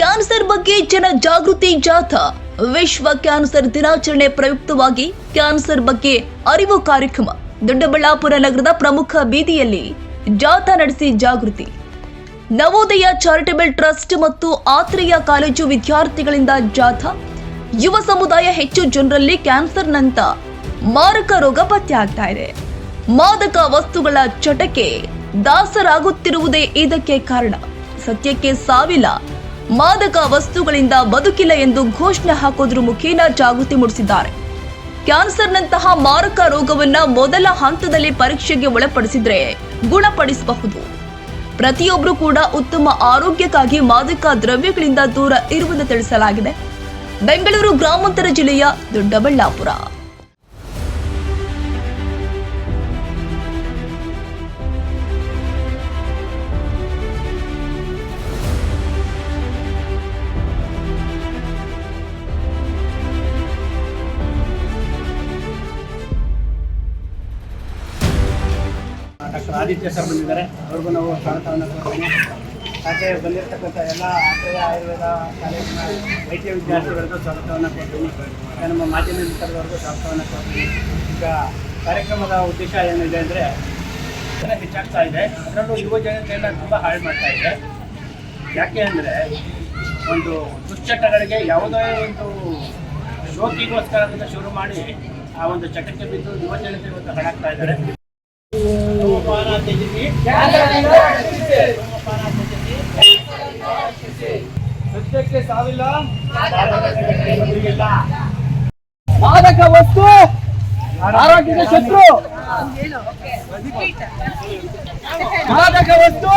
Cancer ಬಗ್ಗೆ ಜನ ಜಾಗೃತಿ ಜಾಥಾ. ವಿಶ್ವ ಕ್ಯಾನ್ಸರ್ ದಿನಾಚರಣೆ ಪ್ರಯುಕ್ತವಾಗಿ ಕ್ಯಾನ್ಸರ್ ಬಗ್ಗೆ ಅರಿವು ಕಾರ್ಯಕ್ರಮ ದೊಡ್ಡಬಳ್ಳಾಪುರ ನಗರದ ಪ್ರಮುಖ ಬೀದಿಯಲ್ಲಿ ಜಾಥಾ ನಡೆಸಿ ಜಾಗೃತಿ. ನವೋದಯ ಚಾರಿಟಬಲ್ ಟ್ರಸ್ಟ್ ಮತ್ತು ಆತ್ರೇಯ ಕಾಲೇಜು ವಿದ್ಯಾರ್ಥಿಗಳಿಂದ ಜಾಥಾ. ಯುವ ಸಮುದಾಯ ಹೆಚ್ಚು ಜನರಲ್ಲಿ ಕ್ಯಾನ್ಸರ್ನಂತ ಮಾರಕ ರೋಗ ಪತ್ತೆ ಆಗ್ತಾ ಇದೆ. ಮಾದಕ ವಸ್ತುಗಳ ಚಟಕ್ಕೆ ದಾಸರಾಗುತ್ತಿರುವುದೇ ಇದಕ್ಕೆ ಕಾರಣ. ಸತ್ಯಕ್ಕೆ ಸಾವಿಲ್ಲ. ಮಾದಕ ವಸ್ತುಗಳಿಂದ ಬದುಕಿಲ್ಲ ಎಂದು ಘೋಷಣೆ ಹಾಕೋದ್ರ ಮುಖೇನ ಜಾಗೃತಿ ಮೂಡಿಸಿದ್ದಾರೆ. ಕ್ಯಾನ್ಸರ್ನಂತಹ ಮಾರಕ ರೋಗವನ್ನ ಮೊದಲ ಹಂತದಲ್ಲಿ ಪರೀಕ್ಷೆಗೆ ಒಳಪಡಿಸಿದ್ರೆ ಗುಣಪಡಿಸಬಹುದು. ಪ್ರತಿಯೊಬ್ಬರು ಕೂಡ ಉತ್ತಮ ಆರೋಗ್ಯಕ್ಕಾಗಿ ಮಾದಕ ದ್ರವ್ಯಗಳಿಂದ ದೂರ ಇರುವುದು ತಿಳಿಸಲಾಗಿದೆ. ಬೆಂಗಳೂರು ಗ್ರಾಮಾಂತರ ಜಿಲ್ಲೆಯ ದೊಡ್ಡಬಳ್ಳಾಪುರ. ಆದಿತ್ಯ ಸರ್ ಬಂದಿದ್ದಾರೆ. ಅವ್ರಿಗೂ ನಾವು ಸ್ವಾಗತವನ್ನು ಕೊಡ್ತೀನಿ ಹಾಗೆ ಬಂದಿರತಕ್ಕಂಥ ಎಲ್ಲ ಆಶ್ರಯ ಆಯುರ್ವೇದ ಕಾಲೇಜಿನ ವೈದ್ಯ ವಿದ್ಯಾರ್ಥಿಗಳಿಗೂ ಸ್ವಾಗತವನ್ನು ಕೊಡ್ತೀನಿ. ನಮ್ಮ ಮಾಧ್ಯಮ ಮಿತ್ರರವರೆಗೂ ಸ್ವಾಗತವನ್ನು ಕೊಡ್ತೀನಿ. ಈಗ ಕಾರ್ಯಕ್ರಮದ ಉದ್ದೇಶ ಏನಿದೆ ಅಂದರೆ ಹೆಚ್ಚಾಗ್ತಾ ಇದೆ. ಅದರಲ್ಲೂ ಯುವ ಜನತೆಯನ್ನು ತುಂಬ ಹಾಳು ಮಾಡ್ತಾ ಇದೆ. ಯಾಕೆ ಅಂದರೆ ಒಂದು ದುಶ್ಚಟಗಳಿಗೆ ಯಾವುದೇ ಒಂದು ಶೋಕಿಗೋಸ್ಕರ ಶುರು ಮಾಡಿ ಆ ಒಂದು ಚಟಕ್ಕೆ ಬಿದ್ದು ಯುವ ಜನತೆ ಇವತ್ತು ಹಾಳಾಗ್ತಾ ಇದ್ದಾರೆ. ಸಾವಿಲ್ಲ. ಮಾದಕ ವಸ್ತು ಆರೋಗ್ಯದ ಶತ್ರು. ಮಾದಕ ವಸ್ತು